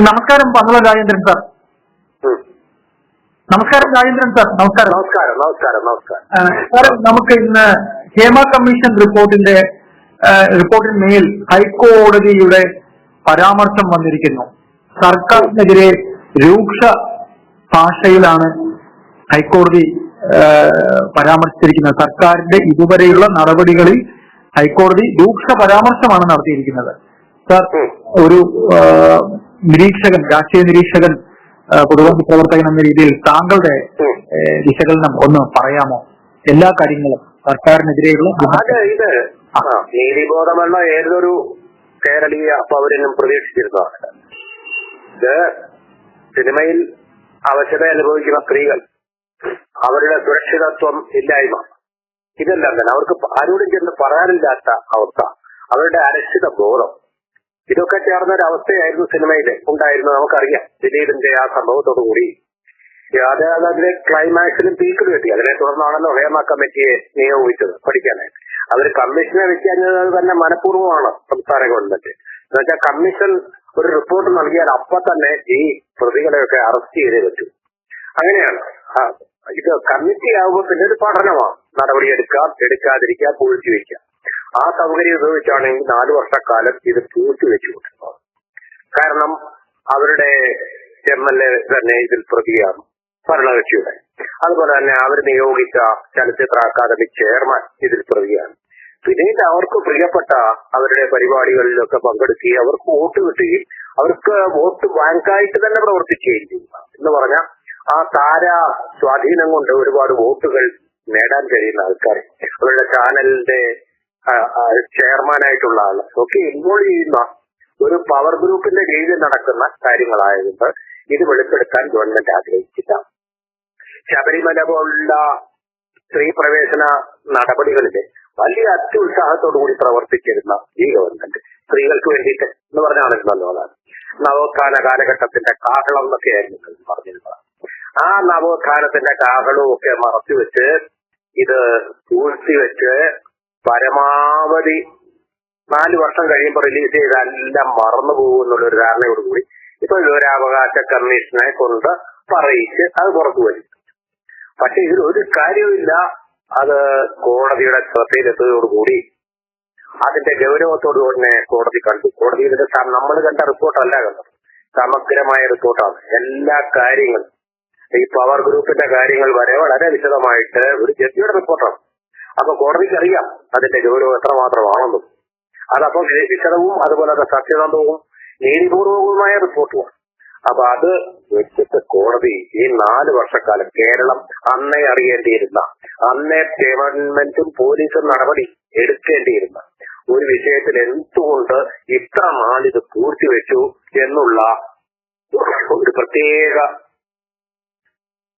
നമസ്കാരം പന്നള രാജേന്ദ്രൻ സാർ. നമസ്കാരം രാജേന്ദ്രൻ സാർ. നമസ്കാരം. നമസ്കാരം നമസ്കാരം നമസ്കാരം. സാർ നമുക്ക് ഇന്ന് ഹേമ കമ്മീഷൻ റിപ്പോർട്ടിന്റെ റിപ്പോർട്ടിന്മേൽ ഹൈക്കോടതിയുടെ പരാമർശം വന്നിരിക്കുന്നു. സർക്കാരിനെതിരെ രൂക്ഷ ഭാഷയിലാണ് ഹൈക്കോടതി പരാമർശിച്ചിരിക്കുന്നത്. സർക്കാരിന്റെ ഇതുവരെയുള്ള നടപടികളിൽ ഹൈക്കോടതി രൂക്ഷ പരാമർശമാണ് നടത്തിയിരിക്കുന്നത്. സാർ ഒരു നിരീക്ഷകൻ രാഷ്ട്രീയ നിരീക്ഷകൻ ആ, പ്രവർത്തകൻ എന്ന രീതിയിൽ താങ്കളുടെ വിശകലനം ഒന്ന് പറയാമോ? എല്ലാ കാര്യങ്ങളും സർക്കാരിനെതിരെയുള്ള ഇത് ആ, ഏതൊരു കേരളീയ പൗരനും പ്രതീക്ഷിച്ചിരുന്നതാണ്. ഇത് സിനിമയിൽ അവശത അനുഭവിക്കുന്ന സ്ത്രീകൾ അവരുടെ സുരക്ഷിതത്വം ഇല്ലായ്മ ഇതെല്ലാം തന്നെ. അവർക്ക് ആരോടും ചെന്ന് പറയാനില്ലാത്ത അവസ്ഥ അവരുടെ അരക്ഷിത ബോധം. ഇതൊക്കെ ചേർന്ന ഒരു അവസ്ഥയായിരുന്നു സിനിമയിൽ ഉണ്ടായിരുന്നത് നമുക്കറിയാം. ദിലീപിന്റെ ആ സംഭവത്തോടു കൂടി അത് അതിന്റെ ക്ലൈമാക്സിലും പീക്കിലും എത്തി അതിനെ തുടർന്നാണല്ലോ ഹേമ കമ്മിറ്റിയെ നിയോഗിച്ചത് പഠിക്കാനായിട്ട് അവർ കമ്മീഷനെ വെച്ചത് തന്നെ മനഃപൂർവമാണ് സംസ്ഥാന ഗവൺമെന്റ്. എന്നുവെച്ചാൽ കമ്മീഷൻ ഒരു റിപ്പോർട്ട് നൽകിയാൽ അപ്പൊ തന്നെ ഈ പ്രതികളെയൊക്കെ അറസ്റ്റ് ചെയ്തേ പറ്റൂ. അങ്ങനെയാണ്. ഇത് കമ്മിറ്റി ആകുമ്പോൾ പിന്നെ ഒരു പഠനമാണ്. നടപടി എടുക്കാം എടുക്കാതിരിക്കാം പൂഴ്ത്തി വെക്കാം. ആ സൗകര്യം ഉപയോഗിച്ചാണെങ്കിൽ നാല് വർഷക്കാലം ഇത് പൂഴ്ത്തി വെച്ചു കൊടുക്കുന്നത് കാരണം അവരുടെ എം എൽ എ തന്നെ ഇതിൽ പ്രതിയാണ് ഭരണകക്ഷിയുടെ. അതുപോലെ തന്നെ അവർ നിയോഗിച്ച ചലച്ചിത്ര അക്കാദമി ചെയർമാൻ ഇതിൽ പ്രതിയാണ്. പിന്നീട് അവർക്ക് പ്രിയപ്പെട്ട അവരുടെ പരിപാടികളിലൊക്കെ പങ്കെടുക്കുകയും അവർക്ക് വോട്ട് കിട്ടുകയും അവർക്ക് വോട്ട് ബാങ്കായിട്ട് തന്നെ പ്രവർത്തിക്കുകയും ചെയ്യുക എന്ന് പറഞ്ഞാൽ ആ താര സ്വാധീനം കൊണ്ട് ഒരുപാട് വോട്ടുകൾ നേടാൻ കഴിയുന്ന ആൾക്കാർ അവരുടെ ചാനലിന്റെ ചെയർമാനായിട്ടുള്ള ആൾ ഒക്കെ ഇൻവോൾവ് ചെയ്യുന്ന ഒരു പവർ ഗ്രൂപ്പിന്റെ കീഴിൽ നടക്കുന്ന കാര്യങ്ങളായതുകൊണ്ട് ഇത് വെളിപ്പെടുത്താൻ ഗവൺമെന്റ് ആഗ്രഹിച്ചില്ല. ശബരിമല പോലുള്ള സ്ത്രീ പ്രവേശന നടപടികളിൽ വലിയ അത്യുത്സാഹത്തോടു കൂടി പ്രവർത്തിച്ചിരുന്ന ഈ ഗവൺമെന്റ് സ്ത്രീകൾക്ക് വേണ്ടിയിട്ട് എന്ന് പറഞ്ഞാണല്ലോ അതാണ് നവോത്ഥാന കാലഘട്ടത്തിന്റെ കാഹളം എന്നൊക്കെയായിരുന്നു പറഞ്ഞിരുന്നത്. ആ നവോത്ഥാനത്തിന്റെ കാഹളവും ഒക്കെ മറച്ചു വെച്ച് ഇത് പൂഴ്ത്തിവെച്ച് പരമാവധി നാല് വർഷം കഴിയുമ്പോൾ റിലീസ് ചെയ്താൽ എല്ലാം മറന്നു പോകുമെന്നുള്ള ഒരു ധാരണയോടുകൂടി ഇപ്പൊ വിവരാവകാശ കമ്മീഷനെ കൊണ്ട് പറയിച്ച് അത് പുറത്തു വരും. പക്ഷെ ഇതിൽ ഒരു കാര്യവുമില്ല. അത് കോടതിയുടെ ശ്രദ്ധയിലെത്തുന്നതോടുകൂടി അതിന്റെ ഗൗരവത്തോടു തന്നെ കോടതി കണ്ടു. കോടതി ഇതിന്റെ നമ്മൾ കണ്ട റിപ്പോർട്ടല്ല കണ്ടത്. സമഗ്രമായ റിപ്പോർട്ടാണ് എല്ലാ കാര്യങ്ങളും ഈ പവർ ഗ്രൂപ്പിന്റെ കാര്യങ്ങൾ വരെ വളരെ വിശദമായിട്ട് ഒരു ജഡ്ജിയുടെ റിപ്പോർട്ടാണ് അപ്പൊ കോടതിക്ക് അറിയാം അതിന്റെ ഗൗരവം എത്രമാത്രമാണെന്നും. അതപ്പോ വിശദവും അതുപോലെ തന്നെ സത്യസന്ധവും നീതിപൂർവകവുമായ റിപ്പോർട്ടുമാണ്. അപ്പൊ അത് വെച്ചിട്ട് കോടതി ഈ നാല് വർഷക്കാലം കേരളം അന്നേ അറിയേണ്ടിയിരുന്ന അന്നേ ഗവൺമെന്റും പോലീസും നടപടി എടുക്കേണ്ടിയിരുന്ന ഒരു വിഷയത്തിൽ എന്തുകൊണ്ട് ഇത്ര നാളിത് പൂർത്തിവെച്ചു എന്നുള്ള ഒരു പ്രത്യേക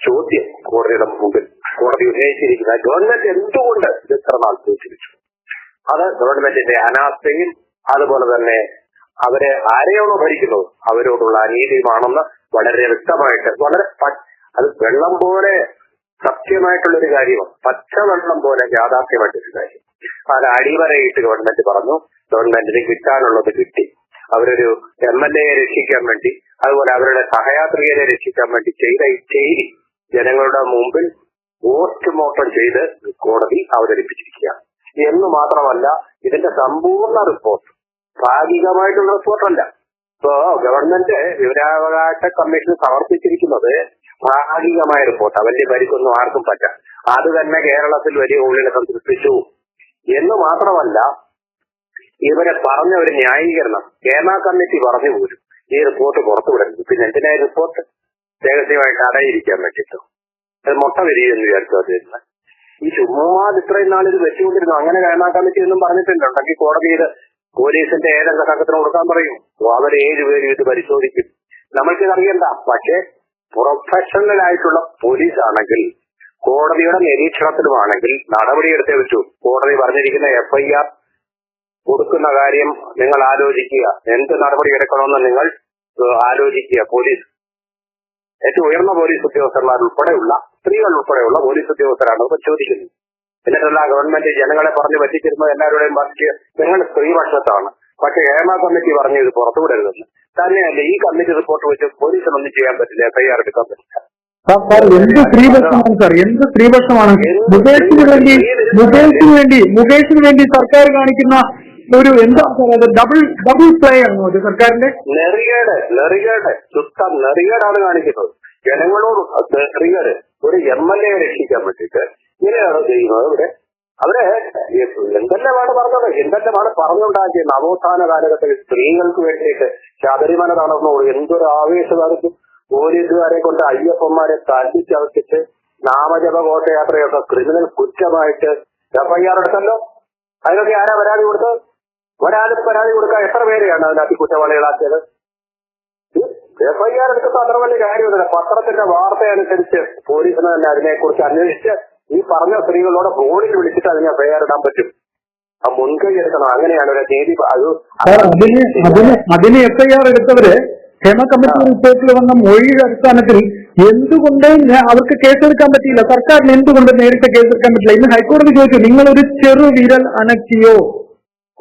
ചോദ്യം കോടതിയുടെ മുമ്പിൽ. കോടതി ഉന്നയിച്ചിരിക്കുന്ന ഗവൺമെന്റ് എന്തുകൊണ്ട് ഇത് ഇത്ര നാൾ പൂഴ്ത്തിവെച്ചു അത് ഗവൺമെന്റിന്റെ അനാസ്ഥയും അതുപോലെ തന്നെ അവരെ ആരെയാണോ ഭരിക്കുന്നത്? അവരോടുള്ള അനീതിയുമാണെന്ന് വളരെ വ്യക്തമായിട്ട് വളരെ അത് വെള്ളം പോലെ സത്യമായിട്ടുള്ള ഒരു കാര്യമാണ് പച്ചവെള്ളം പോലെ യാഥാർത്ഥ്യമായിട്ടൊരു കാര്യം. അത് അടിവരയിട്ട് ഗവൺമെന്റ് പറഞ്ഞു ഗവൺമെന്റിന് കിട്ടാനുള്ളത് കിട്ടി. അവരൊരു എം എൽ എയെ രക്ഷിക്കാൻ വേണ്ടി അതുപോലെ അവരുടെ സഹയാത്രികരെ രക്ഷിക്കാൻ വേണ്ടി ചെയ്ത ഈ ചെയ്തി ജനങ്ങളുടെ മുമ്പിൽ പോസ്റ്റ്മോർട്ടം ചെയ്ത് കോടതി അവതരിപ്പിച്ചിരിക്കുക എന്ന് മാത്രമല്ല ഇതിന്റെ സമ്പൂർണ റിപ്പോർട്ട് ഭാഗികമായിട്ടുള്ള റിപ്പോർട്ടല്ല ഇപ്പോ ഗവൺമെന്റ് വിവരാവകാശ കമ്മീഷൻ സമർപ്പിച്ചിരിക്കുന്നത് ഭാഗികമായ റിപ്പോർട്ട് അവന്റെ പരിക്കൊന്നും ആർക്കും പറ്റാം. അത് തന്നെ കേരളത്തിൽ വലിയ ഉള്ളിടക്കം സൃഷ്ടിച്ചു. എന്ന് മാത്രമല്ല ഇവരെ പറഞ്ഞ ഒരു ന്യായീകരണം കേരള കമ്മിറ്റി പറഞ്ഞു പോലും ഈ റിപ്പോർട്ട് പുറത്തുവിടരുത്. പിന്നെ എന്തിനായി റിപ്പോർട്ട് രഹസ്യമായിട്ട് അടയിരിക്കാൻ പറ്റിട്ടു അത് മുട്ട വരികയെന്ന് വിചാരിച്ചു അത് ഈ ചുമ്മാത് ഇത്രയും നാൾ ഇത് വെച്ചുകൊണ്ടിരുന്നു. അങ്ങനെ കേരള കമ്മിറ്റി ഒന്നും പറഞ്ഞിട്ടില്ല. ഉണ്ടെങ്കിൽ കോടതിയിൽ പോലീസിന്റെ ഏതംഗ സംഘത്തിന് കൊടുക്കാൻ പറയും. അവർ ഏഴുപേരും ഇത് പരിശോധിക്കും. നമ്മൾക്കിത് അറിയണ്ട. പക്ഷേ പ്രൊഫഷണൽ ആയിട്ടുള്ള പോലീസ് ആണെങ്കിൽ കോടതിയുടെ നിരീക്ഷണത്തിലുമാണെങ്കിൽ നടപടിയെടുത്തേ പറ്റൂ. കോടതി പറഞ്ഞിരിക്കുന്ന എഫ്ഐആർ കൊടുക്കുന്ന കാര്യം നിങ്ങൾ ആലോചിക്കുക. എന്ത് നടപടി എടുക്കണമെന്ന് നിങ്ങൾ ആലോചിക്കുക. പോലീസ് ഏറ്റവും ഉയർന്ന പോലീസ് ഉദ്യോഗസ്ഥന്മാർ ഉൾപ്പെടെയുള്ള സ്ത്രീകൾ ഉൾപ്പെടെയുള്ള പോലീസ് ഉദ്യോഗസ്ഥരാണ് പരിശോധിക്കുന്നത് എന്നിട്ടല്ല ഗവൺമെന്റ് ജനങ്ങളെ പറഞ്ഞു പറ്റിച്ചിരുന്നത് എല്ലാവരുടെയും ബാക്കി നിങ്ങൾ സ്ത്രീപക്ഷത്താണ്. പക്ഷെ ഹേമ കമ്മിറ്റി പറഞ്ഞു ഇത് പുറത്തുവിടരുതെന്ന്. തന്നെയല്ല ഈ കമ്മിറ്റി റിപ്പോർട്ട് വെച്ച് പോലീസിനൊന്നും ചെയ്യാൻ പറ്റില്ല എഫ്ഐആർ എടുക്കാൻ പറ്റില്ല എന്ത് സ്ത്രീപക്ഷമാണ് സാർ? എന്ത് സ്ത്രീപക്ഷമാണ്? മുകേഷിന് വേണ്ടി മുകേഷിന് വേണ്ടി മുകേഷിന് വേണ്ടി സർക്കാർ കാണിക്കുന്ന ഒരു എന്താ പറയുക ഡബിൾ ഡബിൾ പ്ലേ ആണോ അത് സർക്കാരിന്റെ നെറികേട് നെറികേട്. ശുദ്ധ നെറികേടാണ് കാണിക്കുന്നത്. ജനങ്ങളോട് നെറികേട്. ഒരു എം എൽ എ രക്ഷിക്കാൻ വേണ്ടിയിട്ട് ഇങ്ങനെയാണ് ചെയ്യുന്നത്. ഇവിടെ അവരെ എന്തെല്ലാമാണ് പറഞ്ഞത്? എന്തെല്ലാമാണ് പറഞ്ഞുണ്ടാക്കിയ നവോത്ഥാന കാലഘട്ടത്തിൽ സ്ത്രീകൾക്ക് വേണ്ടിയിട്ട് ശബരിമല നടന്നു എന്തൊരു ആവേശകാലത്തും പോലീസുകാരെ കൊണ്ട് അയ്യപ്പന്മാരെ തല്ലിച്ചവച്ചിട്ട് നാമജപ ഘോഷയാത്രയൊക്കെ ക്രിമിനൽ കുറ്റമായിട്ട് എഫ്ഐആർ എടുത്തല്ലോ. അതിനൊക്കെ ആരാ പരാതി കൊടുത്തത്? ഒരാളും പരാതി കൊടുക്കാൻ എത്ര പേരെയാണ് അതിനകത്ത് കുറ്റവാളികളാക്കിയത്? എഫ് ഐ ആർ എടുക്കുന്ന അത്ര വലിയ കാര്യമൊന്നുമില്ല. പത്രത്തിന്റെ വാർത്ത അനുസരിച്ച് പോലീസിന് തന്നെ അതിനെക്കുറിച്ച് അന്വേഷിച്ച് ഈ പറഞ്ഞ സ്ത്രീകളോട് ഫോണിൽ വിളിച്ചിട്ട് അതിനെ എഫ് ഐ ആർ ഇടാൻ പറ്റും. ആ മുൻകൈ എടുക്കണം. അങ്ങനെയാണ് ഒരു നീതി അതിന് എഫ് ഐ ആർ എടുത്തവര് ക്ഷേമ കമ്മിറ്റി റിപ്പോർട്ടിൽ വന്ന മൊഴിയുടെ അടിസ്ഥാനത്തിൽ എന്തുകൊണ്ട് അവർക്ക് കേസെടുക്കാൻ പറ്റിയില്ല? സർക്കാരിന് എന്തുകൊണ്ട് നേരിട്ട് കേസെടുക്കാൻ പറ്റില്ല ഇന്ന് ഹൈക്കോടതി ചോദിച്ചു നിങ്ങൾ ഒരു ചെറു വിരൽ അനക്കിയോ?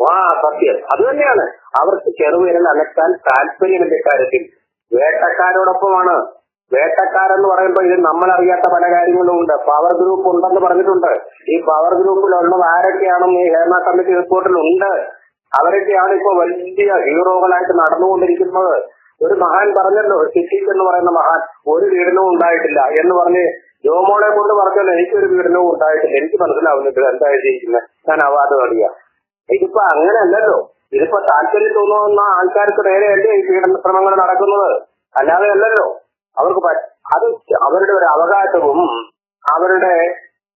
ആ സത്യം. അത് തന്നെയാണ്. അവർക്ക് ചെറുവിരൽ അലക്കാൻ താല്പര്യമില്ല കാര്യത്തിൽ. വേട്ടക്കാരോടൊപ്പമാണ്. വേട്ടക്കാരെന്ന് പറയുമ്പോൾ ഇത് നമ്മൾ അറിയാത്ത പല കാര്യങ്ങളും ഉണ്ട്. പവർ ഗ്രൂപ്പ് ഉണ്ടെന്ന് പറഞ്ഞിട്ടുണ്ട്. ഈ പവർ ഗ്രൂപ്പിലുള്ളത് ആരൊക്കെയാണെന്ന് ഈ ഹേമ കമ്മിറ്റി റിപ്പോർട്ടിൽ ഉണ്ട്. അവരൊക്കെയാണ് ഇപ്പൊ വലിയ ഹീറോകളായിട്ട് നടന്നുകൊണ്ടിരിക്കുന്നത്. ഒരു മഹാൻ പറഞ്ഞല്ലോ സിറ്റിക്ക് എന്ന് പറയുന്ന മഹാൻ ഒരു വീടിനും ഉണ്ടായിട്ടില്ല എന്ന് പറഞ്ഞ് ജോമോളെ കൊണ്ട് പറഞ്ഞല്ലോ എനിക്കൊരു വീടിനും ഉണ്ടായിട്ടില്ല. എനിക്ക് മനസ്സിലാവുന്നില്ല എന്താ എഴുതിയിരിക്കുന്നത് ഞാൻ അവാർഡ് നേടിയ. ഇതിപ്പോ അങ്ങനെയല്ലല്ലോ. ഇതിപ്പോ താല്പര്യം തോന്നുന്ന ആൾക്കാർക്ക് നേരെയല്ലേ ഈ പീഡന ശ്രമങ്ങൾ നടക്കുന്നത്? അല്ലാതെ അല്ലല്ലോ. അവർക്ക് അത് അവരുടെ ഒരു അവകാശവും അവരുടെ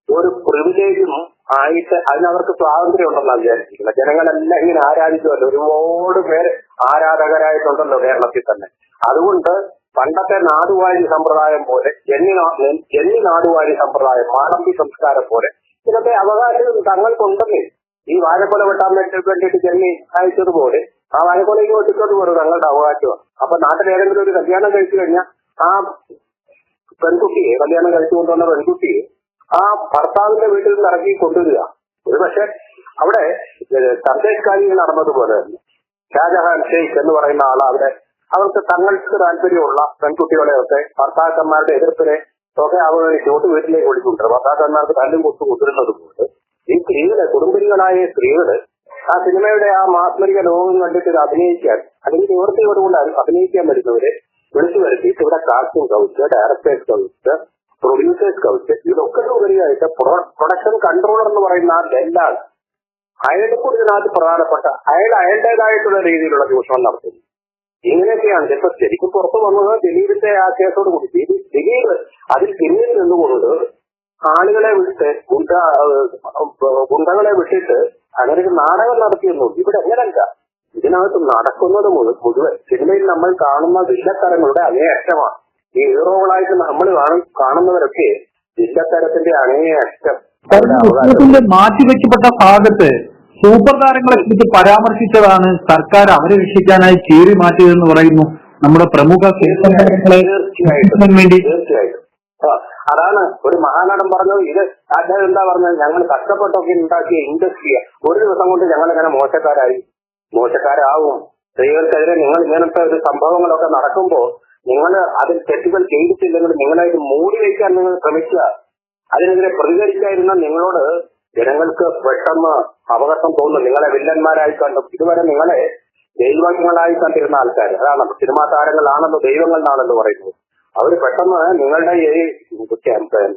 ഒരു പ്രിവിലേജും ആയിട്ട് അതിനവർക്ക് സ്വാതന്ത്ര്യം ഉണ്ടെന്നാണ് വിചാരിച്ചിരിക്കുന്നത്. ജനങ്ങളെല്ലാം ഇങ്ങനെ ആരാധിക്കുമല്ലോ. ഒരുപാട് പേര് ആരാധകരായിട്ടുണ്ടല്ലോ കേരളത്തിൽ തന്നെ. അതുകൊണ്ട് പണ്ടത്തെ നാടുവാഴി സമ്പ്രദായം പോലെ ജന്നി ജന്നി നാടുവാഴി സമ്പ്രദായം മാടമ്പി സംസ്കാരം പോലെ ഇതൊക്കെ അവകാശം തങ്ങൾക്കുണ്ടെന്നേ. ഈ വാഴക്കൊല വെട്ടാൻ വേണ്ടി വേണ്ടിയിട്ട് ജന്മി അയച്ചതുപോലെ ആ വാഴക്കൊലയ്ക്ക് വെട്ടിക്കൊണ്ട് പോലും തങ്ങളുടെ അവകാശമാണ് അപ്പൊ നാട്ടിൽ ഏതെങ്കിലും ഒരു കല്യാണം കഴിച്ചു കഴിഞ്ഞാൽ ആ പെൺകുട്ടിയെ കല്യാണം കഴിച്ചു കൊണ്ടുവന്ന പെൺകുട്ടിയെ ആ ഭർത്താവിന്റെ വീട്ടിൽ നിന്ന് ഇറക്കി കൊണ്ടുവരിക. ഒരു പക്ഷെ അവിടെ തദ്ദേശകാരികൾ നടന്നതുപോലെ തന്നെ. ഷാജഹാൻ ഷെയ്ഖ് എന്ന് പറയുന്ന ആൾ അവിടെ അവർക്ക് തങ്ങൾക്ക് താല്പര്യമുള്ള പെൺകുട്ടികളെയൊക്കെ ഭർത്താക്കന്മാരുടെ എതിർപ്പിനെ ഒക്കെ ചോട്ട് വീട്ടിലേക്ക് വിളിച്ചുകൊണ്ടിരുന്നത് ഭർത്താക്കന്മാർക്ക് തല്ലും കൊത്തു കൊണ്ടിരുന്നത് കൊണ്ട് ഈ സ്ത്രീകൾ കുടുംബിനികളായ സ്ത്രീകൾ ആ സിനിമയുടെ ആ മാസ്മരിക ലോകം കണ്ടിട്ട് അഭിനയിക്കാൻ അല്ലെങ്കിൽ നിവൃത്തിയോടുകൊണ്ട് അഭിനയിക്കാൻ വരുന്നവരെ വിളിച്ചു വരുത്തിയിട്ട് ഇവിടെ casting couch directors couch producers couch ഇതൊക്കെ ഉപരിയായിട്ട് പ്രൊഡക്ഷൻ കൺട്രോളർ എന്ന് പറയുന്ന എല്ലാ അയാളുടെ കൂടി ഇതിനകത്ത് പ്രധാനപ്പെട്ട അയാൾ അയാളുടേതായിട്ടുള്ള രീതിയിലുള്ള ചൂഷണം നടത്തുന്നു. ഇങ്ങനെയൊക്കെയാണ്. ഇപ്പൊ ശരിക്കും പുറത്തു വന്നത് ദിലീപിന്റെ ആ കേസോട് കൂടി. ദിലീപ് അതിൽ പിന്നിൽ നിന്നുകൊണ്ട് ആളുകളെ വിട്ട് ഗുണ്ട ഗുണ്ടകളെ വിട്ടിട്ട് അങ്ങനെ ഒരു നാടകം നടത്തിയെന്നു ഇവിടെ എങ്ങനല്ല ഇതിനകത്ത് നടക്കുന്നത് മുഴു- മുഴുവൻ സിനിമയിൽ നമ്മൾ കാണുന്ന വില്ലത്തരങ്ങളുടെ അങ്ങേയറ്റമാണ്. ഈ ഹീറോകളായിട്ട് നമ്മൾ കാണും കാണുന്നവരൊക്കെ വില്ലത്തരത്തിന്റെ അങ്ങേയറ്റം. മാറ്റിവെക്കപ്പെട്ട ഭാഗത്ത് സൂപ്പർ താരങ്ങളെ കുറിച്ച് പരാമർശിച്ചതാണ് സർക്കാർ അവരെ രക്ഷിക്കാനായി കീറി മാറ്റിയതെന്ന് പറയുന്നു നമ്മുടെ പ്രമുഖ തീർച്ചയായിട്ടും. തീർച്ചയായിട്ടും. അതാണ് ഒരു മഹാനടൻ പറഞ്ഞു ഇത് അദ്ദേഹം എന്താ പറഞ്ഞത്? ഞങ്ങൾ കഷ്ടപ്പെട്ടൊക്കെ ഉണ്ടാക്കിയ ഇൻഡസ്ട്രിയ ഒരു ദിവസം കൊണ്ട് ഞങ്ങൾ ഇങ്ങനെ മോശക്കാരായി. മോശക്കാരാവും. സ്ത്രീകൾക്കെതിരെ നിങ്ങൾ ഇങ്ങനത്തെ ഒരു സംഭവങ്ങളൊക്കെ നടക്കുമ്പോൾ നിങ്ങൾ അതിൽ തെറ്റുകൾ ചെയ്തിട്ടില്ലെങ്കിൽ നിങ്ങളെ ഇത് മൂടി വയ്ക്കാൻ നിങ്ങൾ ശ്രമിക്കുക. അതിനെതിരെ പ്രതികരിക്കാതിരുന്ന നിങ്ങളോട് ജനങ്ങൾക്ക് പെട്ടെന്ന് അപകടം തോന്നും. നിങ്ങളെ വില്ലന്മാരായി കണ്ടു. ഇതുവരെ നിങ്ങളെ ദൈവങ്ങളായി കണ്ടിരുന്ന ആൾക്കാർ അതാണ് സിനിമാ താരങ്ങളാണെന്ന് ദൈവങ്ങൾ പറയുന്നത്. അവർ പെട്ടെന്ന് നിങ്ങളുടെ ഈ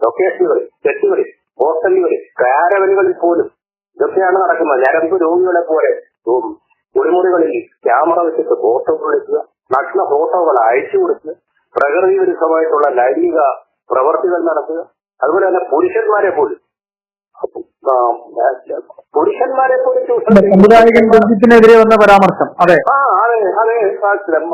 ലൊക്കേഷനുകളിൽ തെറ്റുകളിൽ ഹോട്ടലുകളിൽ കാരവനുകളിൽ പോലും ഇതൊക്കെയാണ് നടക്കുന്നത്. ഞരമ്പ് രോഗികളെ പോലെ കുളിമുറികളിൽ ക്യാമറ വെച്ചിട്ട് ഫോട്ടോ എടുക്കുക നഗ്ന ഫോട്ടോകൾ അയച്ചു കൊടുക്കുക പ്രകൃതി വിരുദ്ധമായിട്ടുള്ള ലൈംഗിക പ്രവർത്തികൾ നടത്തുക. അതുപോലെ തന്നെ പുരുഷന്മാരെ പോലും പുരുഷന്മാരെ പോലെ ചൂഷണം ചെയ്യുക. ബന്ധത്തിനെതിരെ വന്ന പരാമർശം അതെ. ആ അതെ അതെ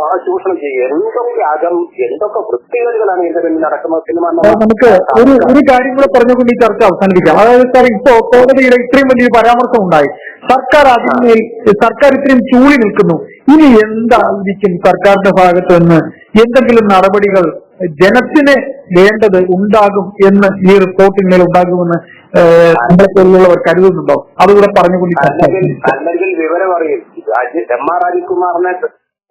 ആ ചൂഷണം ചെയ്യുക. എന്തൊക്കെ അകം എന്തൊക്കെ വൃത്തികളികളാണ് ഇതിന്റെ പിന്നിൽ നടക്കുന്നത് സിനിമ നമുക്ക് ഒരു ഒരു കാര്യം കൂടെ പറഞ്ഞുകൊണ്ട് ഈ ചർച്ച അവസാനിപ്പിക്കാം. അതായത് സാർ ഇപ്പോ കോടതിയുടെ ഇത്രയും വലിയൊരു പരാമർശം ഉണ്ടായി. സർക്കാർ അതിന്മേൽ സർക്കാർ ഇത്രയും ചൂടി നിൽക്കുന്നു. ഇനി എന്തായിരിക്കും സർക്കാരിന്റെ ഭാഗത്ത് നിന്ന് എന്തെങ്കിലും നടപടികൾ ജനത്തിന് വേണ്ടത് ഉണ്ടാകും എന്ന് ഈ റിപ്പോർട്ടിന്മേൽ ഉണ്ടാകുമെന്ന് ഏഹ്, നമ്മളെ പോലുള്ളവർ കരുതുന്നുണ്ടോ അതുകൂടെ പറഞ്ഞുകൊണ്ട് അല്ലെങ്കിൽ വിവരം അറിയും. എം ആർ അജികുമാറിനെ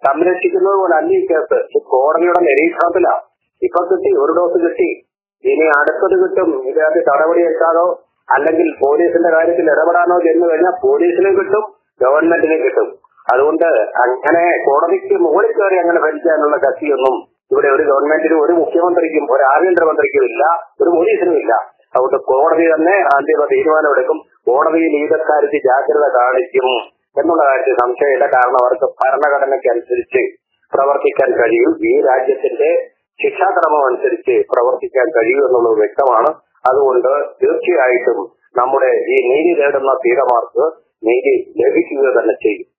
സംരക്ഷിക്കുന്നത് പോലെ അല്ല ഈ കേസ്. കോടതിയുടെ നിരീക്ഷണത്തിലാണ് ഇപ്പൊ കിട്ടി ഒരു ഡോസ് കിട്ടി. ഇനി അടുത്തത് കിട്ടും. ഇതിനകത്ത് നടപടിയെടുക്കാനോ അല്ലെങ്കിൽ പോലീസിന്റെ കാര്യത്തിൽ ഇടപെടാനോ ചെന്നു കഴിഞ്ഞാൽ പോലീസിനും കിട്ടും ഗവൺമെന്റിനും കിട്ടും. അതുകൊണ്ട് അങ്ങനെ കോടതിക്ക് മുകളിൽ കയറി അങ്ങനെ ഭരിക്കാനുള്ള ശക്തിയൊന്നും ഇവിടെ ഒരു ഗവൺമെന്റിനും ഒരു മുഖ്യമന്ത്രിക്കും ഒരു ആഭ്യന്തരമന്ത്രിക്കും ഇല്ല ഒരു പോലീസിനും ഇല്ല. അതുകൊണ്ട് കോടതി തന്നെ അന്തിമ തീരുമാനമെടുക്കും കോടതിയിൽ ഈ കാര്യത്തിൽ ജാഗ്രത കാണിക്കും എന്നുള്ള കാര്യത്തിൽ സംശയമില്ല. കാരണം അവർക്ക് ഭരണഘടനയ്ക്കനുസരിച്ച് പ്രവർത്തിക്കാൻ കഴിയും. ഈ രാജ്യത്തിന്റെ ശിക്ഷാക്രമം അനുസരിച്ച് പ്രവർത്തിക്കാൻ കഴിയും എന്നുള്ളത് വ്യക്തമാണ്. അതുകൊണ്ട് തീർച്ചയായിട്ടും നമ്മുടെ ഈ നീതി നേടുന്ന തീരമാർക്ക് നീതി ലഭിക്കുക തന്നെ ചെയ്യും.